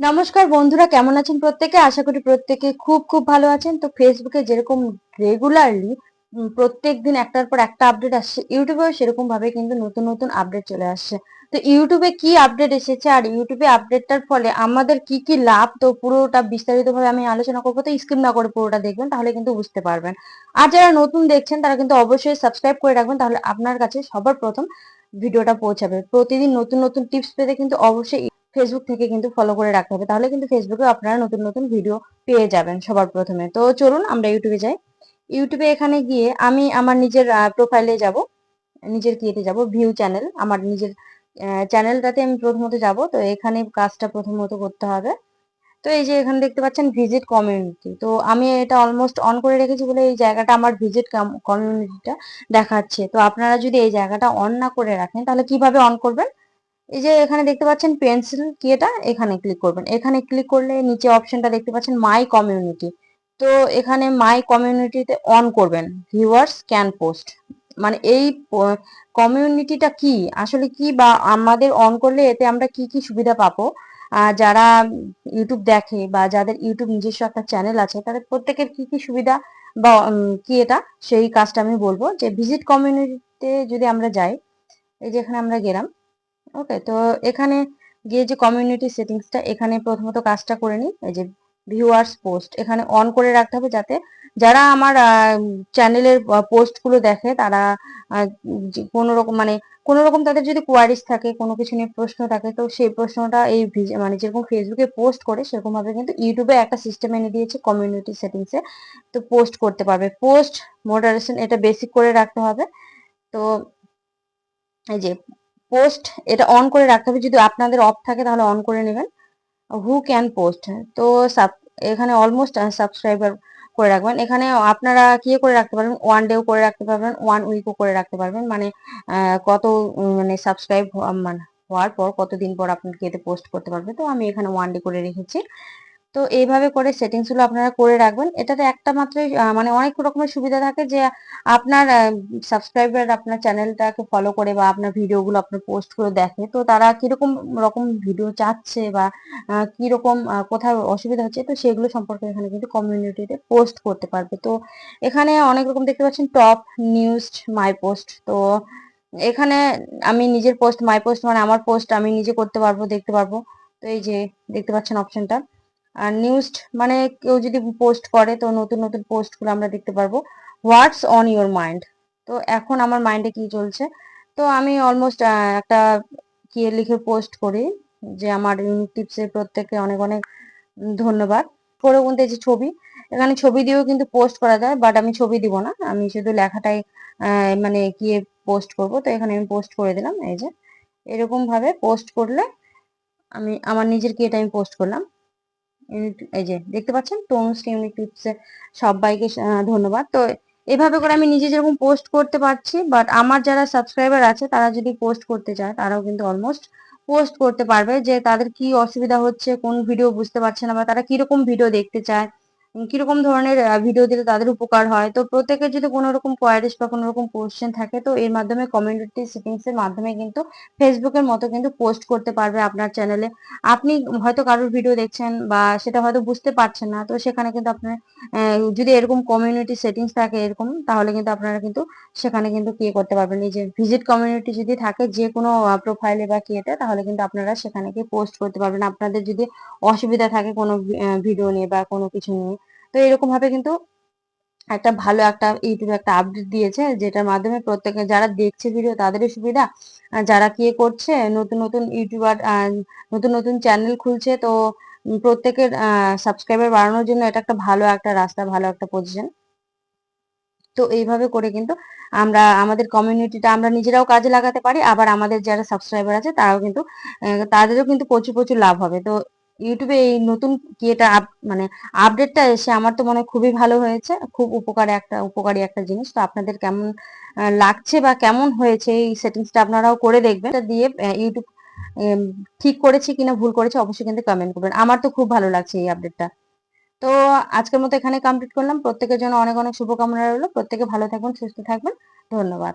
নমস্কার বন্ধুরা, কেমন আছেন প্রত্যেকে? আশা করি প্রত্যেকে খুব খুব ভালো আছেন। তো ফেসবুকে যেরকম রেগুলারলি প্রত্যেক দিন একটার পর একটা আপডেট আসছে ইউটিউবেও সেরকম ভাবে কিন্তু নতুন নতুন আপডেট চলে আসছে। তো ইউটিউবে কি আপডেট এসেছে আর ইউটিউবে আপডেটটার ফলে আমাদের কি কি লাভ? তো পুরোটা বিস্তারিত ভাবে আমি আলোচনা করব, তো স্কিপ না করে পুরোটা দেখবেন, তাহলে কিন্তু বুঝতে পারবেন। আর যারা নতুন দেখছেন, তারা কিন্তু অবশ্যই সাবস্ক্রাইব করে রাখবেন, তাহলে আপনার কাছে সবার প্রথম ভিডিওটা পৌঁছাবে। প্রতিদিন নতুন নতুন টিপস পেতে কিন্তু অবশ্যই ফেসবুক থেকে কিন্তু ফলো করে রাখতে হবে। তাহলে কিন্তু ফেসবুকে আপনারা নতুন নতুন ভিডিও পেয়ে যাবেন সবার প্রথমে। তো চলুন আমরা ইউটিউবে যাই। ইউটিউবে এখানে গিয়ে আমি আমার নিজের প্রোফাইলে যাব। নিজের কিয়েতে যাব? ভিউ চ্যানেল আমার নিজের চ্যানেলটাতে আমি প্রথমত যাব। তো এখানে কাজটা প্রথমত করতে হবে। তো এই যে এখানে দেখতে পাচ্ছেন ভিজিট কমিউনিটি তো আমি এটা অলমোস্ট অন করে রেখেছি বলে এই জায়গাটা আমার ভিজিট কমিউনিটিটা দেখাচ্ছে। তো আপনারা যদি এই জায়গাটা অন না করে রাখেন, তাহলে কীভাবে অন করবেন? এই যে এখানে দেখতে পাচ্ছেন পেন্সিল কি এটা? এখানে ক্লিক করবেন। এখানে ক্লিক করলে নিচে অপশনটা দেখতে পাচ্ছেন মাই কমিউনিটি তো এখানে মাই কমিউনিটিতে অন করবেন। ভিউয়ার্স ক্যান পোস্ট মানে এই কমিউনিটিটা কি? আসলে কি বা আমাদের অন করলে এতে আমরা কি কি সুবিধা পাবো? যারা ইউটিউব দেখে বা যাদের ইউটিউব নিজস্ব একটা চ্যানেল আছে, তাদের প্রত্যেকের কি কি সুবিধা বা কি এটা? সেই কাজটা আমি বলব। যে ভিজিট কমিউনিটিতে যদি আমরা যাই, এই যে এখানে আমরা গেলাম। ওকে তো এখানে গিয়ে যে কমিউনিটি সেটিংসটা এখানে প্রথমত কাজটা করে নিই, এই যে ভিউয়ার্স পোস্ট এখানে অন করে রাখতে হবে যাতে যারা আমার চ্যানেলের পোস্টগুলো দেখে, তারা কোনো রকম মানে কোনো রকম তাদের যদি কোয়ারিজ থাকে, কোনো কিছু নিয়ে প্রশ্ন থাকে, তো সেই প্রশ্নটা এই মানে যেরকম ফেসবুকে পোস্ট করে সেরকম ভাবে কিন্তু ইউটিউবে একটা সিস্টেম এনে দিয়েছে কমিউনিটি সেটিংসে তো পোস্ট করতে পারবে। পোস্ট মডারেশন এটা বেসিক করে রাখতে হবে। তো এই যে পোস্ট এটা অন করে রাখতে হবে। যদি আপনাদের অফ থাকে তাহলে অন করে নেবেন। হু ক্যান পোস্ট তো এখানে অলমোস্ট সাবস্ক্রাইবার করে রাখবেন। এখানে আপনারা কি করে রাখতে পারবেন? ওয়ান ডেও করে রাখতে পারবেন ওয়ান উইকও করে রাখতে পারবেন। মানে কত মানে সাবস্ক্রাইব মানে হওয়ার পর, কতদিন পর আপনাকে এতে পোস্ট করতে পারবে? তো আমি এখানে ওয়ান ডে করে রেখেছি। তো এইভাবে করে সেটিংসগুলো আপনারা করে রাখবেন। এটাতে একটা মাত্রই মানে অনেক রকমের সুবিধা থাকে যে আপনার সাবস্ক্রাইবার আপনার চ্যানেলটাকে ফলো করে বা আপনার ভিডিওগুলো আপনার পোস্ট করে দেখে। তো তারা কীরকম রকম ভিডিও চাচ্ছে বা কীরকম কোথায় অসুবিধা হচ্ছে, তো সেগুলো সম্পর্কে এখানে কিন্তু কমিউনিটিতে পোস্ট করতে পারবে। তো এখানে অনেক রকম দেখতে পাচ্ছেন টপ নিউজ মাই পোস্ট তো এখানে আমি নিজের পোস্ট মাই পোস্ট মানে আমার পোস্ট আমি নিজে করতে পারব, দেখতে পারব। তো এই যে দেখতে পাচ্ছেন অপশনটা আর নিউজ মানে কেউ যদি পোস্ট করে, তো নতুন নতুন পোস্টগুলো আমরা দেখতে পারব। হোয়াটস অন ইউর মাইন্ড তো এখন আমার মাইন্ডে কি চলছে? তো আমি অলমোস্ট একটা কি লিখে পোস্ট করি যে আমার ইউনিক টিপসের প্রত্যেককে অনেক অনেক ধন্যবাদ। করে বলতে যে ছবি, এখানে ছবি দিয়েও কিন্তু পোস্ট করা যায় বাট আমি ছবি দিব না। আমি শুধু লেখাটাই মানে গিয়ে পোস্ট করব। তো এখানে আমি পোস্ট করে দিলাম, এই যে। এরকম ভাবে পোস্ট করলে আমি, আমার নিজের কি এটা আমি পোস্ট করলাম। এই যে, দেখতে পাচ্ছেন? টোনস ইউনিক টিপস সবাইকে ধন্যবাদ। তো এভাবে করে আমি নিজে যেরকম পোস্ট করতে পারছি বাট আমার যারা সাবস্ক্রাইবার আছে, তারা যদি পোস্ট করতে চায়, তারাও কিন্তু অলমোস্ট পোস্ট করতে পারবে যে তাদের কি অসুবিধা হচ্ছে, কোন ভিডিও বুঝতে পারছে না, বা তারা কীরকম ভিডিও দেখতে চায়। কীরকম ধরনের ভিডিও দিলে তাদের উপকার হয়? তো প্রত্যেকের যদি কোনো রকম কোয়ারিজ বা কোনো রকম কোয়েশ্চেন থাকে, তো এর মাধ্যমে কমিউনিটি সেটিংস এর মাধ্যমে কিন্তু ফেসবুকের মতো কিন্তু পোস্ট করতে পারবে আপনার চ্যানেলে আপনি হয়তো কারোর ভিডিও দেখছেন বা সেটা হয়তো বুঝতে পারছেন না, তো সেখানে কিন্তু আপনার যদি এরকম কমিউনিটি সেটিংস থাকে এরকম, তাহলে কিন্তু আপনারা কিন্তু সেখানে কিন্তু কি করতে পারবেন? এই যে ভিজিট কমিউনিটি যদি থাকে যে কোনো প্রোফাইলে বা কিয়েতে তাহলে কিন্তু আপনারা সেখানে গিয়ে পোস্ট করতে পারবেন। আপনাদের যদি অসুবিধা থাকে কোনো ভিডিও নিয়ে বা কোনো কিছু নিয়ে তো এরকম ভাবে কিন্তু একটা ভালো একটা ইউটিউবে একটা আপডেট দিয়েছে, যেটার মাধ্যমে প্রত্যেকে যারা দেখছে ভিডিও তাদেরই সুবিধা। যারা কি করছে, নতুন নতুন ইউটিউবার নতুন নতুন চ্যানেল খুলছে, তো প্রত্যেকের সাবস্ক্রাইবার বাড়ানোর জন্য এটা একটা ভালো একটা রাস্তা, ভালো একটা পজিশন তো এইভাবে করে কিন্তু আমরা, আমাদের কমিউনিটিটা আমরা নিজেরাও কাজে লাগাতে পারি, আবার আমাদের যারা সাবস্ক্রাইবার আছে তারাও কিন্তু তাদেরও কিন্তু প্রচুর প্রচুর লাভ হবে। তো ইউটিউবে এই নতুন কি এটা মানে আপডেটটা এসে আমার তো মনে হয় খুবই ভালো হয়েছে। খুব উপকারী একটা উপকারী একটা জিনিস। তো আপনাদের কেমন লাগছে বা কেমন হয়েছে এই সেটিংসটা আপনারাও করে দেখবেন। দিয়ে ইউটিউব ঠিক করেছি কিনা, ভুল করেছে অবশ্যই কিন্তু কমেন্ট করবেন। আমার তো খুব ভালো লাগছে এই আপডেটটা তো আজকের মতো এখানে কমপ্লিট করলাম। প্রত্যেকের জন্য অনেক অনেক শুভকামনা রইল। প্রত্যেকে ভালো থাকবেন সুস্থ থাকবেন। ধন্যবাদ।